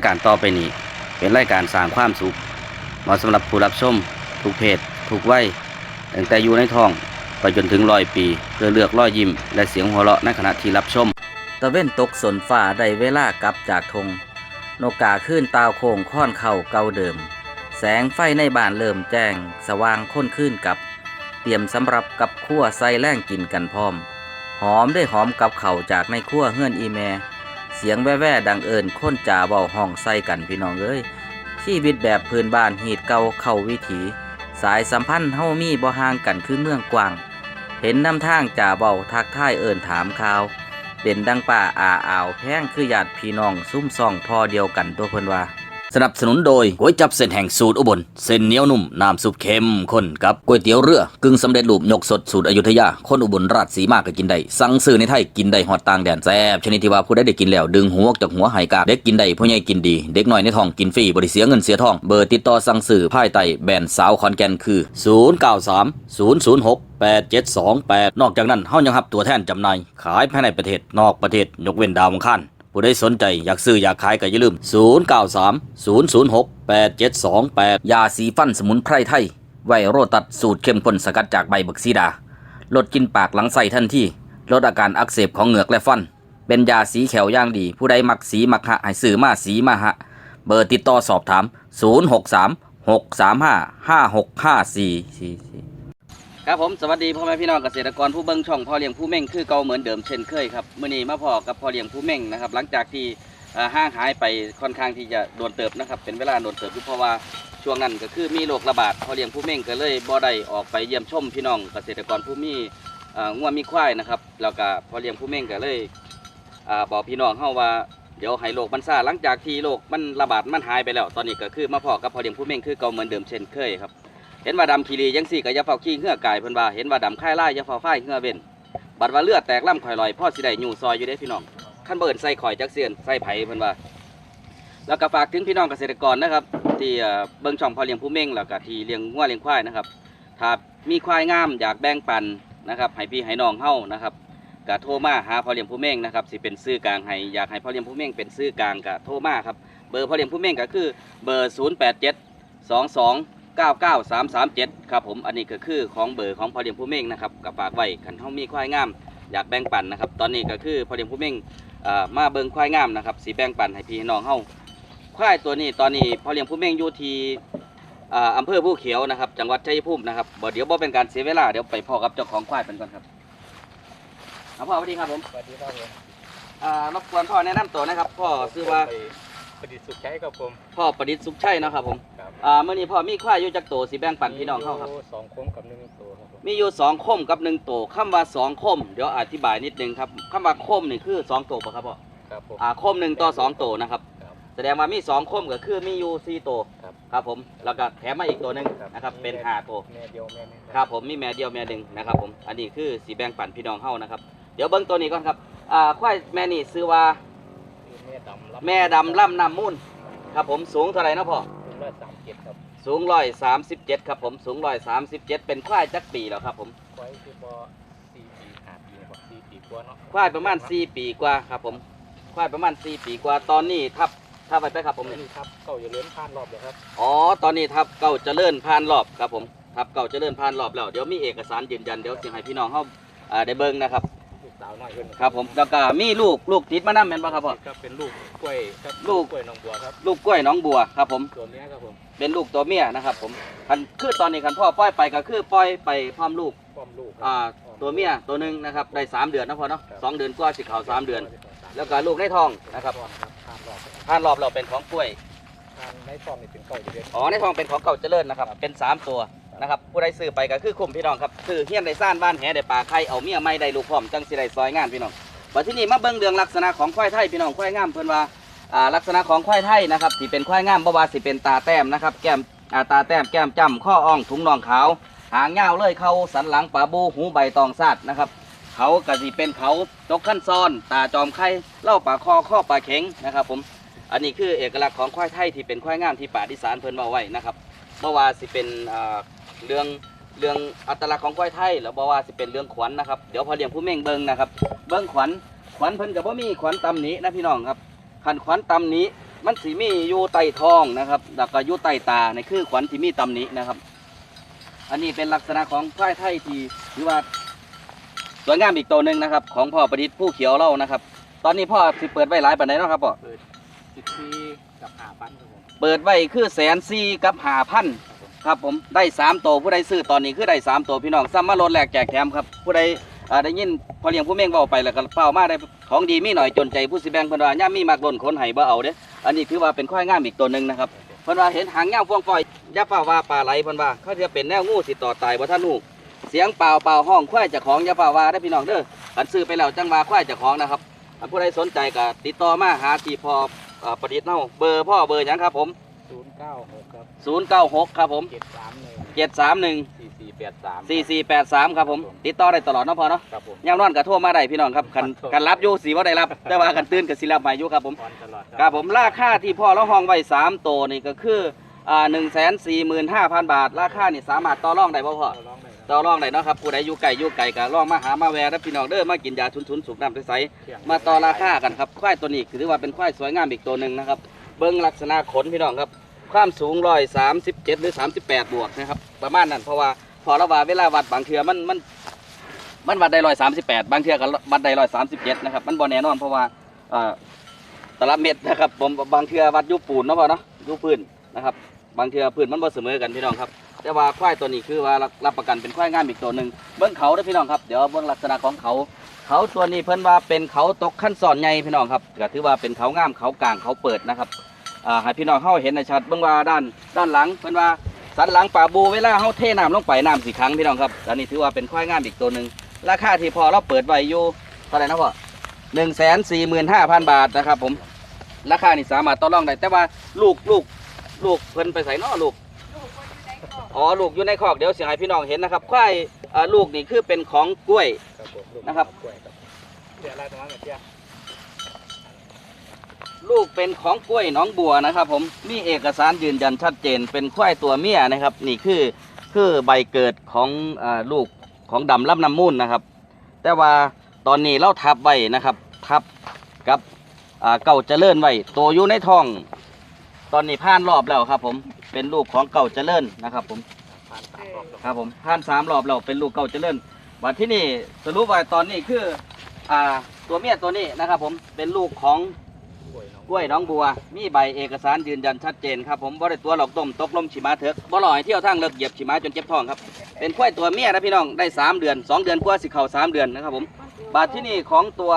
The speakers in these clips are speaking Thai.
ายการต่อไปนี้ เป็นรายการสร้างความสุขเหมาะสำหรับผู้รับชมทุกเพศทุกวัยตั้งแต่อยู่ในท้องไปจนถึงร้อยปี เพื่อเลือกร้อยยิ้ม และเสียงหัวเราะในขณะที่รับชม ตะเว้นตกสนฝ่าได้เวลากลับจากทงนกกาขึ้นตาวโค้งค่อนเข่าเก่าเดิม แสงไฟในบ้านเริ่มแจ้ง สว่างค้นขึ้นกับ เตรียมสำหรับกับขั้วใส่แล่งกินกันพร้อม หอมได้หอมกับเข่าจากในขั้วเฮือนอีแม เสียงแว่ๆดังเอิญค้นจ่าเบาห้องใส่กันพี่น้องเอ้ยชีวิตแบบพื้นบ้านหีดเก่าเข้าวิถี สายสัมพันธ์เฮามีบ่ห่างกันคือเมืองกว้าง เห็นน้ำทางจ่าเบาทักทายเอิญถามข่าว เป็นดังป่าอาอ่าวแพงคือญาติพี่น้องซุ่มซ่องพอเดียวกันตัวเพิ่นว่า สนับสนุนโดยก๋วยจับเส้นแห่งสูตรอุบล เส้นเหนียวนุ่ม น้ำซุปเข้มข้นกับก๋วยเตี๋ยวเรือกึ่งสำเร็จรูปยกสดสูตรอยุธยาคนอุบลราชสีมากก็กินได้ สั่งซื้อในไทยกินได้ฮอดต่างแดนแซ่บชนิดที่ว่าผู้ใดได้กินแล้ว ดึงหัวจากหัวไหกาบเด็กกินได้ผู้ใหญ่กินดี เด็กน้อยในท้องกินฟรีบริเสียเงินเสียทองเบอร์ติดต่อสั่งซื้อภายใต้แบรนด์สาวคอนแกนคือ 093 006 8728 นอกจากนั้นเฮายังรับตัวแทนจำหน่ายขายภายในประเทศนอกประเทศยกเว้นดาวอังคาร ผู้ใดสนใจอยากซื้ออยากขายก็อย่าลืม 093 006 8728 ยาสีฟันสมุนไพรไทย ไวโรตัดสูตรเข้มข้นสกัดจากใบบักซีดา ลดกินปากหลังใส่ทันทีลดอาการอักเสบของเหงือกและฟัน เป็นยาสีแขวย่างดี ผู้ใดมักสีมักหะให้ซื้อมาสีมาหะ เบอร์ติดต่อสอบถาม 063 635 5654 ครับผมสวัสดีพ่อแม่พี่น้องเกษตรกรผู้เบิ่งช่องพ่อเลี้ยงผู้เม่งคือเก่าเหมือนเดิมเช่นเคยครับมื้อนี้มาพอกับพ่อเลี้ยงผู้เม่งนะครับหลังจากที่ห่างหายไปค่อนข้างที่จะโดนเติบนะครับเป็นเวลาโดนเติบเพราะว่าช่วงนั้นก็คือมีโรคระบาดพ่อเลี้ยงผู้เม่งก็เลยบ่ได้ออกไปเยี่ยมชมพี่น้องเกษตรกรผู้มีเอ่องัวมีควายนะครับแล้วก็พ่อเลี้ยงผู้เม่งก็เลยอบอกพี่น้องเฮาว่าเดี๋ยวให้โรคมันซาหลังจากที่โรคมันระบาดมันหายไปแล้ว ตอนนี้ก็คือมาพอกับพ่อเลี้ยงผู้เม่งคือเก่าเหมือนเดิมเช่นเคยครับ เห็นว่าดำคีรียังสี่ก็อย่าเฝ้าขี้เหื่อกายเพิ่นว่าเห็นว่าดำค่ายไล่ยาเฝ้าฝ้ายเหื่อเว้นบัดว่าเลือดแตกล่ำข่อยลอยพ่อสิได้อยู่ซอยอยู่เด้พี่น้องขั้นเบิ่นใส่ข่อยจักเสียนใส่ไผเพิ่นว่า แล้วก็ฝากถึงพี่น้องเกษตรกรนะครับ ที่เอ่อเบิ่งช่องพอเลี้ยงผู้เม่งแล้วก็ที่เลี้ยงงัวเลี้ยงควายนะครับถ้ามีควายงามอยากแบ่งปันนะครับให้พี่ให้น้องเฮานะครับก็โทรมาหาพ่อเลี้ยงผู้เม่งนะครับสิเป็นซื้อกลางให้อยากให้พ่อเลี้ยงผู้เม่งเป็นซื้อกลางก็โทรมาครับเบอร์พ่อเลี้ยงผู้เม่งก็คือเบอร์ 087 22 99337 ครับผมอันนี้ก็คือของเบอร์ของพอเลี้ยงผู้เม่งนะครับกับฝากไว้ขันเฮามีควายงาม อยากแบ่งปันนะครับ ตอนนี้ก็คือพอเลี้ยงผู้เม่งเอ่อมาเบิ่งควายงามนะครับสีแบ่งปันให้พี่น้องเฮาควายตัวนี้ตอนนี้พอเลี้ยงผู้เม่งอยู่ที่อ่าอำเภอผู้เขียวนะครับ จังหวัดชัยภูมินะครับบ่เดี๋ยวบ่เป็นการเสียเวลาเดี๋ยวไปพ่อกับเจ้าของควายเป็นก่อนครับเอาพ่อสวัสดีครับผมสวัสดีครับผมอ่ารบกวนพ่อแนะนำตัวนะครับพ่อชื่อว่าไปประดิษฐ์สุขใช้ครับผมพ่อประดิษฐ์สุขชัยเนาะครับผมครับอ่ามื้อนี้พ่อมีควายอยู่จักโตสิแบ่งปันพี่น้องเฮาครับ มียู่สองโค้งกับหนึ่งตัวครับผมมีอยู่สองคมกับหนึ่งโตคำว่าสองคมเดี๋ยวอธิบายนิดนึงครับคำว่าคมนี่คือสองโตป่ะครับพ่อครับผมอ่าคมหนึ่งต่อสองโตนะครับครับ แสดงว่ามีสองคมก็คือมีอยู่สี่โตครับครับผมแล้วก็แถมมาอีกตัวหนึ่งนะครับเป็นห้าโต แม่เดียวแม่หนึงครับผมมีแม่เดียวแม่หนึ่งนะครับผมอันนี้คือสีแบ่งปันพี่น้องเฮานะครับ เดี๋ยวเบิ้งตัวนี้ก่อนครับอ่าควายแม่นี่ซื้อว่าคือ แม่ดำรับแม่ดำล่ำน้ำมูลครับผมสูงเท่าไหร่นะพ่อคุณร้อยสามเจ็ดครับสูงร้อยสามสิบเจ็ดครับผมสูงร้อยสามสิบเจ็ดเป็นควายจักปีแล้วครับผมไว้คือบอสี่ปีห้าปีครับสี่ปีกว่าเนาะควายประมาณสี่ปีกว่าครับผมควายประมาณสี่ปีกว่าตอนนี้ทับทับไปไปครับผมผมเนี่ยนี่ครับเก่าอย่าเลื่อนผ่านรอบเลยครับอ๋อตอนนี้ทับเก่าเจริญผ่านรอบครับผมทับเก่าเจริญผ่านรอบแล้วเดี๋ยวมีเอกสารยืนยันเดี๋ยวสิให้พี่น้องเขาอ่าได้เบิ่งนะครับลูก สาวน้อยขึ้นครับ ผมแล้วก็มีลูกลูกติดมานํแม่นบ่ครับพ่อ ครับเป็นลูกกล้วยครับลูก กล้วยหนองบัวครับลูกกล้วยหน้องบัวครับผม ตัวเนี้ยครับผมเป็นลูกตัวเมียนะครับผมคันคือตอนนี้คันพ่อปล่อยไปก็คือปล่อยไปพร้อมลูกป้อมลูกครับอ่าตัวเมียตัวหนึงนะครับได้สามเดือนนะพ่อเนาะสองเดือนกว่าสิเขาสามเดือน แล้วก็ลูกในท้องนะครับผ่านรอบครับผ่านรอบเราเป็นของกล้วยผ่านในป้อมนี่เป็นเก่าอยู่เดือน อ๋อในท้องเป็นของเก่าเจริญนะครับ เป็นสามตัว นะครับผู้ใดซื้อไปก็คือคุ้มพี่น้องครับซื้อเฮี้ยนได้ซ่านบ้านแหได้ปลาไข่เอาเมียไม่ได้ลูกพร้อมจังสิได้ซอยงานพี่น้องบัดที่นี่มาเบิ่งเรื่องลักษณะของควายไทยพี่น้องควายงามเพิ่นว่าอ่าลักษณะของควายไทยนะครับที่เป็นควายงามบ่ว่าสิเป็นตาแต้มนะครับแก้มอ่าตาแต้มแก้มจ้ำข้ออ่องถุงน่องขาว หางยาวเลยเขาสันหลังปลาบูหูใบตองซาดนะครับเขาก็สิเป็นเขาตกขั้นซ้อน ตาจอมไข่เล่าปาคอข้อปลาเข็งนะครับผมอันนี้คือเอกลักษณ์ของควายไทยที่เป็นควายงามที่ป่าดิสานเพิ่นมาไว้นะครับบ่ว่าสิเป็นอ่า เรื่องเรื่องอัตลักษณ์ของควายไทยแล้วบ่ว่าสิเป็นเรื่องขวัญนะครับเดี๋ยวพอเลี้ยงผู้เม่งเบิ่งนะครับ เบิ่งขวัญขวัญเพิ่นก็บ่มีขวัญตำหนินะพี่น้องครับคันขวัญตำหนิมันสีมีอยู่ใต้ท้องนะครับแล้วก็อยู่ใต้ตาในคือขวัญที่มีตำหนินะครับ อันนี้เป็นลักษณะของควายไทยที่ถือว่าสวยงามอีกตัวหนึ่งนะครับ ของพ่อประดิษฐ์ผู้เขียวเล่านะครับ ตอนนี้พ่อสิเปิดไว้หลายปันไดเนาะครับพ่อเปิดสิบปีกับหาพันครับผมเปิดไว้คือแสนซีกับหาพัน ครับผมได้สามตัวผู้ใดซื้อตอนนี้คือได้สามตัวพี่น้องซ้ำมาลดแหลกแจกแถมครับผู้ใดอ่าได้ยินพอเลี้ยงผู้เม่งเบาไปแล้วก็เป้ามาได้ของดีมีหน่อยจนใจผู้สิแบงเพิ่นว่าย่ามีมากล้นคนไห้บ่เอาเด้ออันนี้ถือว่าเป็นควายงามอีกตัวหนึ่งนะครับเพิ่นว่าเห็นหางเงาฟวงฟอยอย่าเป้าว่าปลาไหลเพิ่นว่าเขาจะเป็นแนวงูสิต่อตายบ่ท่านฮู้เสียงเปล่าเปล่าห้องควายจ้าของย่าเป้าว่าได้พี่น้องเด้อคันซื้อไปแล้วจังว่าควายจ้าของนะครับผู้ใดสนใจก็ติดต่อมาหาที่พอประดิษฐ์เฮาเบอร์พ่อเบอร์หยังครับผม ศูนย์เก้าหกครับ096ครับผมเจ็ดสามหนึ่ง731สี่สี่แปดสามสี่สี่แปดสามครับผม ติดต่อได้ตลอดเนาะพอเนาะครับผมยามนอนก็โทรมาได้พี่น้องครับกันกันรับอยู่สีว่าได้รับ แต่ว่ากันตื่นกับสิรับใหม่อยู่ครับผมพรตลอดครับผมราคาที่พ่อเราห้องไว้สามโตวนี่ก็คืออ่าหนึ่งแสนสี่หมื่นห้าพันบาท ราคานี่สามารถต่อรองได้บ่พ่อเราร้องได้ครับต่อรองได้เนาะครับผู้ใดอยู่ไกลอยู่ไกลก็ลองมาหามาแวร์แล้วพี่น้องเด้อมากินยาชุนๆสุกน้ำใสๆเที่ยงมาต่อราคากันครับควายตัวนี้ถือว่าเป็นควายสวยงามอีกตัวหนึ่งนะครับเบิ้งลักษณะขนพี่น้องครับ ความสูงร้อยสามสิบเจ็ดหรือสามสิบแปดบวกนะครับ ประมาณนั้นเพราะว่าพอเราว่าเวลาวัดบางเทือมันมันมันวัดได้ร้อยสามสิบแปดบางเทือก็วัดได้ร้อยสามสิบเจ็ดนะครับมันบ่แน่นอนเพราะว่าอ่อแต่ละเม็ดนะครับผมบางเทือวัดอยูปูนเนาะพอเนาะอยูพื้นนะครับ บางเทือพื้นมันบ่เสมอกันพี่น้องครับแต่ว่าควายตัวนี้คือว่ารับประกันเป็นควายงามอีกตัวหนึ่งเบิ้องเขาด้อพี่น้องครับเดี๋ยวเบิ้องลักษณะของเขาเขาตัวนี้เพิ่นว่าเป็นเขาตกขั้นสอนใหญ่พี่น้องครับก็ถือว่าเป็นเขางามเขากลางเขาเปิดนะครับ อ่าให้พี่น้องเข้าเห็นในชัดเบิ่งว่าด้านด้านหลังเพิ่นว่าสันหลังป่าบูเวลาเฮาเทน้ำลงไปน้ำสีครั้งพี่น้องครับอันนี้ถือว่าเป็นควายงามอีกตัวหนึ่งราคาที่พอเราเปิดไว้อยู่เท่าไหร่นะพ่อหนึ่งแสนสี่หมื่นห้าพันบาทนะครับผมราคานี่สามารถต่อรองได้แต่ว่าลูกลูกลูกเพิ่นไปใส่นอลูกอ๋อลูกอยู่ในคอกเดี๋ยวเสียให้พี่น้องเห็นนะครับควายอ่าลูกนี่คือเป็นของกล้วยนะครับเดี๋ยวอะไรตรงนั้นเนี่ย ลูกเป็นของกล้วยน้องบัวนะครับ ผมมีเอกสารยืนยันชัดเจน เป็นควายตัวเมียนะครับ นี่คือคือใบเกิดของอลูกของดำรับน้ำมูลนะครับ แต่ว่าตอนนี้เราทับไว้นะครับ ทับกับเก่าเจริญไว้ตัวอยู่ในท้อง ตอนนี้ผ่านรอบแล้วครับ ผมเป็นลูกของเก่าเจริญนะครับ ผมผ่านสามรอบแล้วครับผมผ่านสามรอบแล้วเป็นลูกเก่าเจริญวันที่นี่สรุปว่าตอนนี้คืออ่าตัวเมียตัวนี้นะครับ ผมเป็นลูกของ กล้วยน้องกล้วยน้องบัว มีใบเอกสารยืนยันชัดเจนครับผมบ่ได้ตัวหลอกต้มตกลมฉีมาเถอะบ่หลอให้เที่ยวทางเลิกเหยียบฉีมาจนเจ็บท้องครับ เป็นกล้วยตัวเมียนะพี่น้องได้ 3 เดือน 2 เดือนกว่าสิเข่า3 เดือนนะครับผมบาทที่นี่ของตัว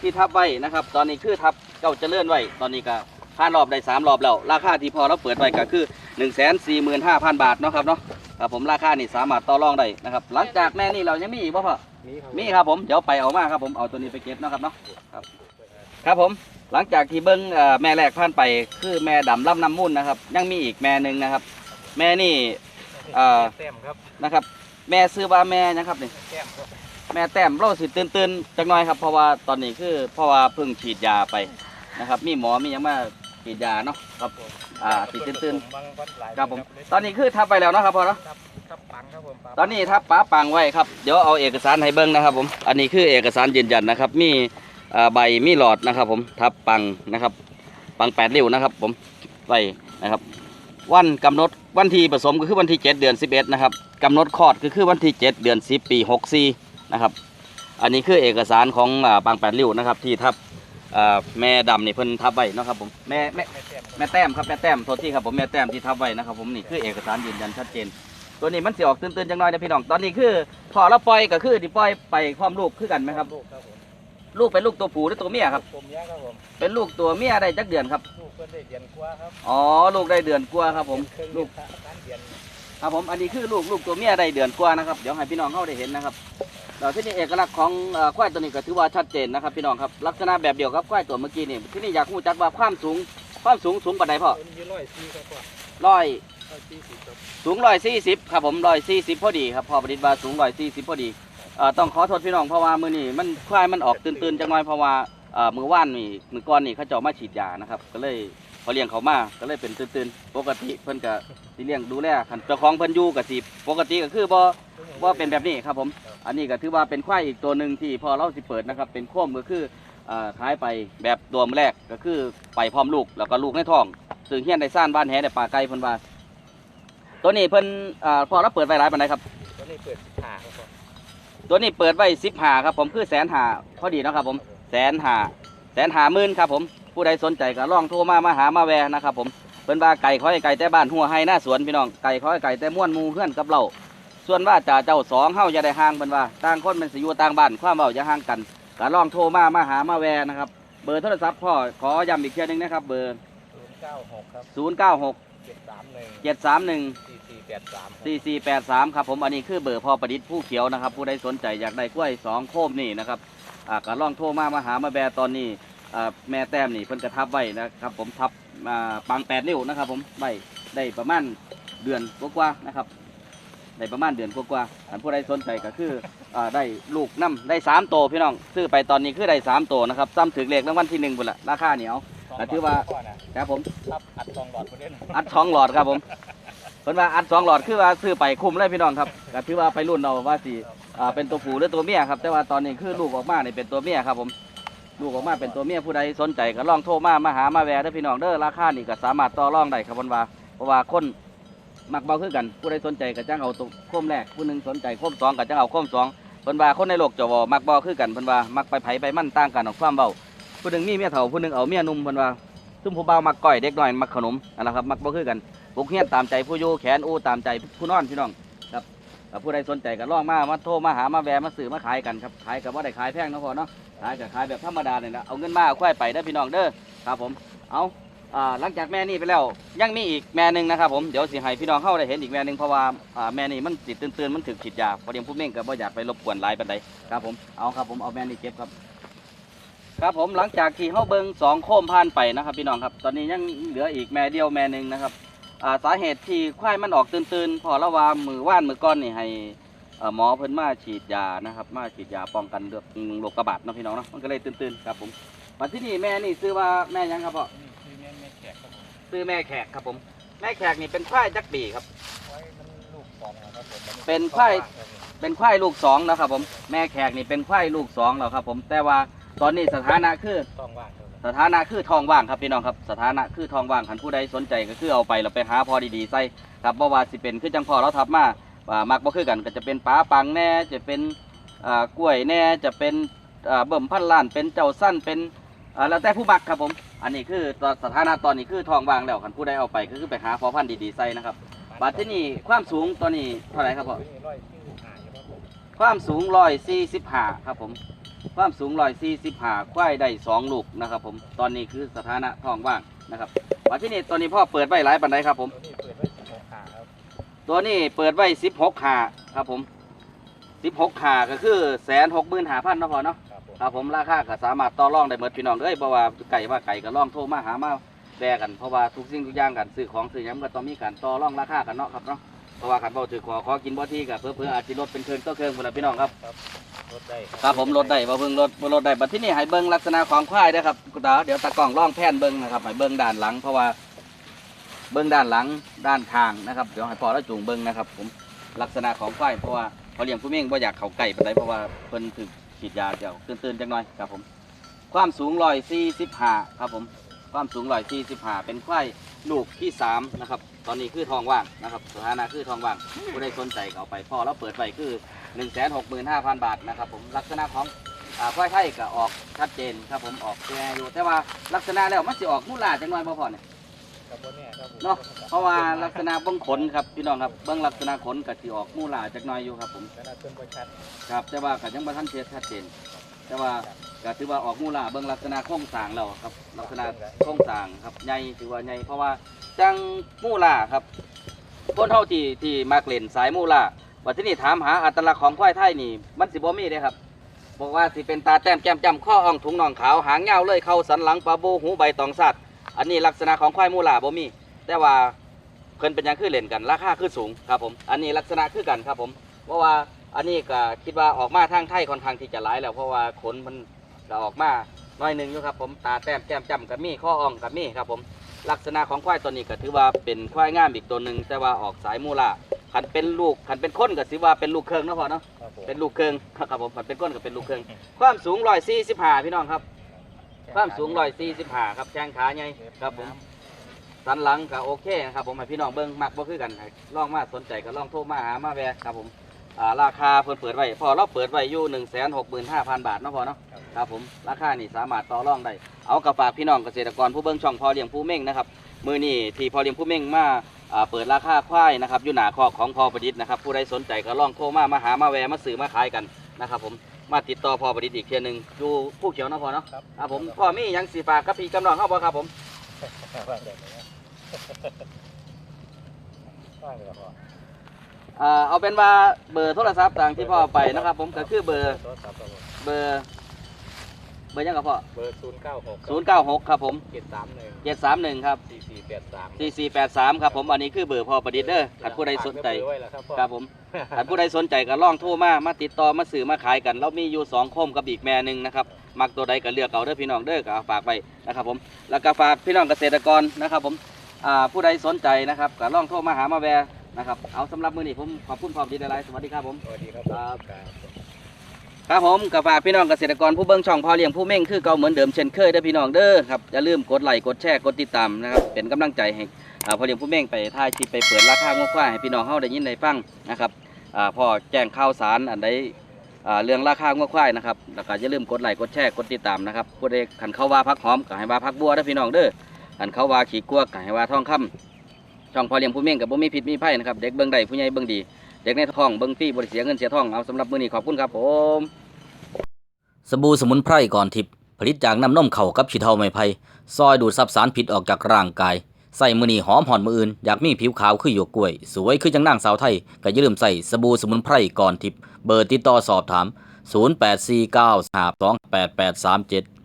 ที่ทับไว้นะครับ ตอนนี้คือทับเก้าเจริญไว้ตอนนี้ก็ผ่านรอบได้3รอบแล้วราคาที่พอเราเปิดไว้ก็คือ 1 4 5 0 0 0 บาทเนาะครับเนาะครับผมราคานี่สามารถต่อรองได้นะครับ หลังจากแม่นี่เรายังมีอีกบ่พ่อมีครับมีครับผมเดี๋ยวไปเอามาครับผมเอาตัวนี้ไปเก็บเนาะครับเนาะครับครับผม หลังจากที่เบิ้งแม่แรกผ่านไป คือแม่ดำล่ำน้ำมุ่นนะครับ ยังมีอีกแม่หนึ่งนะครับ แม่นี่เอ่อแต้มครับนะครับ แม่ซื้อว่าแม่นะครับนี่แม่แต้มเราสิตื่นตื่นๆจักหน่อยครับ เพราะว่าตอนนี้คือเพราะว่าเพิ่งฉีดยาไปนะครับ มีหมอมียังมาฉีดยาเนาะครับอ่าสิตื่นตื่นครับผม ตอนนี้คือทับไปแล้วเนาะครับพอเนาะตอนนี้ทับป้าปังไว้ครับเดี๋ยวเอาเอกสารให้เบิ้งนะครับผมอันนี้คือเอกสารยืนยันนะครับนี่ ใบมีหลอดนะครับ ผมทับปังนะครับ ปังแปดริ้วนะครับ ผมไว้นะครับ วันกำหนดวันที่ผสมก็คือวันที่ 7 เดือน 11 นะครับกำหนดคลอดก็คือวันที่ 7 เดือน 10 ปี 64 นะครับ อันนี้คือเอกสารของปังแปดริ้วนะครับ ที่ทับแม่ดำนี่เพิ่นทับไว้นะครับผมแม่แม่แต้มครับแม่แต้มครับแม่แต้มโทษที่ครับผมแม่แต้มที่ทับไว้นะครับ ผมนี่คือเอกสารยืนยันชัดเจน ตัวนี้มันสิออกตื่นๆจังน้อยนะพี่น้องตอนนี้คือพอเราปล่อยก็คือที่ปล่อยไปพร้อมลูกคือกันไหมครับ ลูกครับผมลูกเป็นลูกตัวผู้หรือตัวเมียครับ ผมเนี้ยครับผมเป็นลูกตัวเมียได้จักเดือนครับ ลูกเพื่อนได้เดือนกว่าครับอ๋อ ลูกได้เดือนกว่าครับผม เครื่องลูกสามเดือนครับผม อันนี้คือลูกลูกตัวเมียได้เดือนกว่านะครับ เดี๋ยวให้พี่น้องเข้าได้เห็นนะครับแล้วที่นี่เอกลักษณ์ของเอ่อควายตัวนี้ก็ถือว่าชัดเจนนะครับพี่น้องครับ ลักษณะแบบเดียวกับควายตัวเมื่อกี้นี่ที่นี่อยากรู้จักว่าความสูง ความสูงสูงปานใดพ่อต้นยี่ร้อยสี่ครับพ่อร้อย ร้อยสี่สิบครับสูงร้อยสี่สิบครับผมร้อยสี่สิบพอดีครับพอประดิษฐ์บาสูงร้อยสี่สิบพอดี เอ่อต้องขอโทษพี่น้องเพราะว่ามือนี่มันควายมันออกตื่นๆจังหน่อยเพราะว่าเอ่อมือว่านนี่มือก้อนนี่เขาเจาะมาฉีดยานะครับ ก็เลยพอเลี้ยงเขามาก็เลยเป็นตื่นๆปกติเพิ่นก็สิเลี้ยงดูแลคันเจ้าของเพิ่นอยู่ก็สิปกติก็คือบ่บ่เป็นแบบนี้ครับผม อันนี้ก็ถือว่าเป็นควายอีกตัวหนึ่งที่พอเราสิเปิดนะครับ เป็นโค้มก็คือเอ่อขายไปแบบตัวแรกก็คือไปพร้อมลูกแล้วก็ลูกในท้องซึ่งเฮียนได้ซ่านบ้านแหได้ปลาไก่เพิ่นว่าตัวนี้เพิ่นเอ่อพอเราเปิดไว้หลายปานใดครับตัวนี้เปิดสิบห้าครับผม ตัวนี้เปิดไว้สิบหาครับผมคือแสนหาพอดีเนาะครับผมแสนหาแสนหาหมื่นครับผมผู้ใดสนใจก็ลองโทรมามาหามาแวะนะครับผมเพิ่นว่าไก่ขอให้ไก่แต่บ้านหัวให้หน้าสวนพี่น้องไก่ขอให้ไก่แต่ม่วนหมูเพื่อนกับเราส่วนว่าจ่าเจ้าสองเฮาอย่าได้ห่างเพิ่นว่าต่างคนเป็นสิอยู่ต่างบ้านความเว้าอย่าห่างกันก็ลองโทรมามาหามาแวะนะครับเบอร์โทรศัพท์พ่อขอย้ำอีกเทียหนึงนะครับเบอร์ศูนย์เก้าหกครับ096เจ็ดสามหนึ่ง731สี่สี่ แปดสามครับ4483 ครับผมอันนี้คือเบอร์พ่อประดิษฐ์ผู้เขียวนะครับ ผู้ใดสนใจอยากได้กล้วยสองโคมนี่นะครับอ่าก็ลองโทรมามาหามาแบตอนนี้อ่าแม่แต้มนี่เพิ่นกระทับไว้นะครับ ผมทับมาปังแปดนิ้วนะครับ ผมไว้ได้ประมาณเดือนกว่าๆนะครับได้ประมาณเดือนกว่าๆอันผู้ใดสนใจก็คืออ่าได้ลูกน้ำได้สามโตวพี่น้องซื้อไปตอนนี้คือได้สามโตวนะครับซ้ำถึงเลขรางวัลที่หนึ่งบุนละราคาเหนียว แต่ถือว่าก่อนนะครับผม ครับอัดซองหลอดประเด็นอัดสองหลอดครับผมเพิ่นว่าอัดสองหลอดคือว่าซื้อไปคุ้มเลยพี่น้องครับก็ถือว่าไปรุ่นเอาว่าสิอ่าเป็นตัวผู้หรือตัวเมียครับแต่ว่าตอนนี้คือลูกออกมาเนี่ยเป็นตัวเมียครับผมลูกออกมาเป็นตัวเมียผู้ใดสนใจก็ลองโทรมามาหามาแวะเด้พี่น้องเด้อราคานี่ก็สามารถต่อรองได้ครับเพิ่นว่าเพราะว่าคนมักเบาคือกัน ผู้ใดสนใจก็จ้างเอาตัวโคมแรกผู้หนึ่งสนใจโคมสองก็จ้างเอาโคมสองเพิ่นว่าคนในโลกจะบ่มักเบาคือกันเพิ่นว่ามักไปไผไปมั่นต่างกันของความเบาผู้หนึ่งมีเมียเฒ่าผู้หนึ่งเอาเมียหนุ่มเพิ่นว่าซุ่มผู้เบามักก้อยเด็กน้อยมักขนมนั่นแหละครับมักบ่คือกัน ปลุกเฮียนตามใจผู้อยู่แขนอู้ตามใจผู้นอนพี่น้องครับผู้ใดสนใจก็ลองมามาโทรมาหามาแวะมาซื้อมาขายกันครับขายกับว่าได้ขายแพงนะพอเนาะขายกับขายแบบธรรมดาเนี่ยนะเอาเงินมาเอาควายไปเด้อพี่น้องเด้อครับผมเอาหลังจากแม่นี่ไปแล้วยังมีอีกแม่หนึงนะครับผมเดี๋ยวสิให้พี่น้องเข้าได้เห็นอีกแม่หนึงเพราะว่าแม่นี่มันติดตื่นๆมันถึกฉีดยาพอดีผู้เม่งก็บ่อยากไปรบกวนหลายปานใดครับผมเอาครับผมเอาแม่นี่เก็บครับครับผมหลังจากที่เขาเบิงสองโคมผ่านไปนะครับพี่น้องครับ ตอนนี้ยังเหลืออีกแม่เดียวแม่หนึ่งนะครับ อ่าสาเหตุที่ควายมันออกตื่นๆพอละว่ามือว่านมือก้อนนี่ให้เอ่อหมอเพิ่นมาฉีดยานะครับ มาฉีดยาป้องกันเรื่องโรคระบาดเนาะพี่น้องเนาะมันก็เลยตื่นๆครับผมมาที่นี่แม่นี่ซื้อว่าแม่หยังครับพ่อนี่คือแม่แม่แขกครับผมซื้อแม่แขกครับผม แม่แขกนี่เป็นควายจักปีครับ ไว้มันลูกสองนะครับผมเป็นควายเป็นควายลูกสองนะครับผมแม่แขกนี่เป็นควายลูกสองแล้วครับผมแต่ว่าตอนนี้สถานะคือ ต้องว่างครับผม สถานะคือทองว่างครับพี่น้องครับสถานะคือทองว่างขันผู้ใดสนใจก็คือเอาไปเราไปหาพอดีๆใส่ครับบ่ว่าสิเป็นคือจังพอเราทับมาว่ามักบ่คือกันก็จะเป็นป้าปังแน่จะเป็นอ่ากล้วยแน่จะเป็นอ่าเบิ่มพันล้านเป็นเจ้าสั้นเป็นอ่าแล้วแต่ผู้มักครับผม อันนี้คือตอนสถานะตอนนี้คือทองว่างแล้วขันผู้ใดเอาไปก็คือไปหาพอพันดีๆใส่นะครับบัดที่นี่ความสูงตัวนี้เท่าไหร่ครับพ่อครับผมความสูงร้อยสี่สิบห้าครับผม ความสูงร้อยสี่สิบห้าควายได้สองลูกนะครับ ผมตอนนี้คือสถานะท้องว่างนะครับมาที่นี่ตัวนี้พ่อเปิดไว้หลายปันไดครับผม ตัวนี้เปิดไว้สิบหกขาครับตัวนี้เปิดไว้สิบหกขาครับผมสิบหกขาก็คือแสนหกหมื่นห้าพันเนาะพ่อเนาะครับผมครับผมราคาก็สามารถต่อรองได้หมดพี่น้องเอ้ยเพราะว่าไก่ว่าไก่ก็ลองโทรมาหามาแบกันเพราะว่าทุกสิ่งทุกอย่างกันซื้อของซื้อหยังมันก็ต้องมีการต่อรองราคากันเนาะครับเนาะเพราะว่าขันเบาถือขอขอกินบ่ที่กับเพื่อเพื่ออาจจะลดเป็นเครื่องต่อเครื่องหมดละพี่น้องครับ รถได้ครับผมลดได้บ่เบิ่งลดบ่ลดได้บัดที่นี่ให้เบิ่งลักษณะของควายเด้ครับคุณตาเดี๋ยวตากล้องล่องแพนเบิ่งนะครับให้เบิ่งด้านหลัง เพราะว่าเบิ่งด้านหลังด้านข้างนะครับเดี๋ยวให้พ่อแล้วจูงเบิ่งนะครับ ผมลักษณะของควายเพราะว่าพอเลี้ยงผู้เม่งบ่อยากเขาใกล้ปานใดเพราะว่าเพิ่นถูกฉีดยาเดี๋ยวตื่นๆจังหน่อยครับผม ความสูง145ครับผมความสูง145เป็นควายลูกที่สามนะครับตอนนี้คือทองว่างนะครับสถานะคือทองว่างผู้ใดสนใจก็เอาไปพ่อเราเปิดไว้คือ 165,000 บาทนะครับผมลักษณะของอ่าควายไทยก็ออกชัดเจนครับผมออกแก่อยู่แต่ว่าลักษณะแล้วมันสิออกมูลาจังหน่อยบ่พอเนี่ยครับผมเนี่ยครับผมเนาะเพราะว่าลักษณะเบื้องขนครับพี่น้องครับเบื้องลักษณะขนก็สิออกมูลาจักหน่อยอยู่ครับผมแล้วเพิ่มไปชัดครับแต่ว่าก็ยังบ่ทันเสียชัดเจน แต่ว่าก็ถือว่าออกมูลาเบื้องลักษณะโครงสร้างแล้วครับ ลักษณะโครงสร้างครับใหญ่ถือว่าใหญ่เพราะว่าจังมูลาครับคนเฮาที่ที่มักเล่นสายมูลา ว่าที่นี่ถามหาอัตลักษณ์ของควายไทยนี่ มันสิบ่มีเด้ครับ บอกว่าสิเป็นตาแต้มแก้มจำข้ออ่องถุงน่องขาวหางเงาเลยเข้าสันหลังปลาบูหูใบตองสัตว์อันนี้ลักษณะของควายมูลาบ่มี แต่ว่าเพิ่นเป็นหยังคือเล่นกันราคาคือสูงครับผมอันนี้ลักษณะคือกันครับผมเพราะว่าอันนี้ก็คิดว่าออกมาทางไทยค่อนข้างที่จะหลายแล้ว เพราะว่าขนมันก็ออกมาน้อยหนึงอยู่ครับผมตาแต้มแก้มจำกับมีข้ออ่องกับมีครับผม ลักษณะของควายตัวนี้ก็ถือว่าเป็นควายงามอีกตัวหนึ่งแต่ว่าออกสายมูลาขันเป็นลูกขันเป็นคนก็ถือว่าเป็นลูกเครื่องเนาะพอเนาะครับผมเป็นลูกเครื่องครับผมขันเป็นก้นก็เป็นลูกเครื่องความสูงร้อยสี่สิบห้าพี่น้องครับ ความสูงร้อยสี่สิบห้าครับแข้งขาใหญ่ครับผมสันหลังก็โอเคนะครับผมให้พี่น้องเบิ้งมักบ่คือกันให้ลองมาสนใจก็ลองโทรมาหามาแวะครับผม อ่าราคาเพิ่นเปิดไว้พอเราเปิดไว้อยู่หนึ่งแสนหกหมื่นห้าพันบาทเนาะพอเนาะครับผมราคานี่สามารถต่อรองได้เอากระฝากพี่น้องเกษตรกรผู้เบิ้งช่องพอเลี้ยงผู้เม่งนะครับมือนี่ที่พอเลี้ยงผู้เม่งมาอ่าเปิดราคาควายนะครับอยู่หนาคอกของพอประดิษฐ์นะครับผู้ใดสนใจก็ลองโทรมามาหามาแวะมาซื้อมาขายกันนะครับผมมาติดต่อพอประดิษฐ์อีกเทียหนึงอยู่ผู้เขียวเนาะพอเนาะครับครับผมพ่อมีหยังสีฝากกับพี่กำลังเข้าบ่ครับผม ว่างเดี๋ยวนะ ว่างเดี๋ยวพอ อ่าเอาเป็นว่าเบอร์โทรศัพท์ต่างที่พ่อไปนะครับ ผมก็คือเบอร์โทรศัพท์ครับผมเบอร์เบอร์ยังกับพ่อเบอร์ศูนย์เก้าหกศูนย์เก้าหกครับผม เจ็ดสามหนึ่งเจ็ดสามหนึ่งครับ สี่สี่แปดสามสี่สี่แปดสามครับผมอันนี้คือเบอร์พ่อประดิษฐ์เด้อถ้าผู้ใดสนใจ ไว้แล้วครับพ่อครับผมถ้าผู้ใดสนใจก็ลองโทรมา มาติดต่อ มาสื่อมาขายกัน เรามีอยู่สองโคมกับอีกแม่หนึ่งนะครับ มักตัวใดก็เลือกเอาเด้อพี่น้องเด้อก็เอาฝากไปนะครับผม แล้วก็ฝากพี่น้องเกษตรกรนะครับผม อ่า ผู้ใดสนใจนะครับก็ลองโทรมาหามาแวร์ นะครับเอาสำหรับมื้อนี้ผมขอบคุณพ่อประดิษฐ์หลายๆสวัสดีครับผม สวัสดีครับครับครับ ครับผมกับฝากพี่น้องเกษตรกรผู้เบิ่งช่องพอเลี้ยงผู้เม่งคือเก่าเหมือนเดิมเช่นเคยเด้อพี่น้องเด้อครับอย่าลืมกดไลค์กดแชร์กดติดตามนะครับเป็นกำลังใจให้อ่าพอเลี้ยงผู้เม่งไปถ่ายคลิปไปเปิดราคางวควายให้พี่น้องเฮาได้ยินได้ฟังนะครับอ่าพอแจ้งข่าวสารอันใดอ่าเรื่องราคางวควายนะครับแล้วก็อย่าลืมกดไลค์กดแชร์กดติดตามนะครับผู้ใดขันเข้าว่าพักหอมก็ให้ว่าพักบัวเด้อพี่น้องเด้อขันเข้าว่าขี้กลัวก็ให้ว่าทองคำ ช่องพอเลี้ยงผู้เม่งกับบ่มีผิดมีไผนะครับ เด็กเบิ่งได้ผู้ใหญ่เบิ่งดี เด็กในท้องเบิ่งฟรีบ่ได้เสียเงินเสียทองเอาสำหรับมือนี้ขอบคุณครับผม สบู่สมุนไพรก่อนทิพย์ผลิตจากน้ำนมเข่ากับฉีเทาไม้ไผ่ซอยดูดซับสารพิษออกจากร่างกายใส่มือนีหอมหอนมืออื่น อยากมีผิวขาวคือหยวกกล้วย สวยคือจังนางสาวไทย ก็อย่าลืมใส่สบู่สมุนไพรก่อนทิพย์เบอร์ติดต่อสอบถาม 0849528837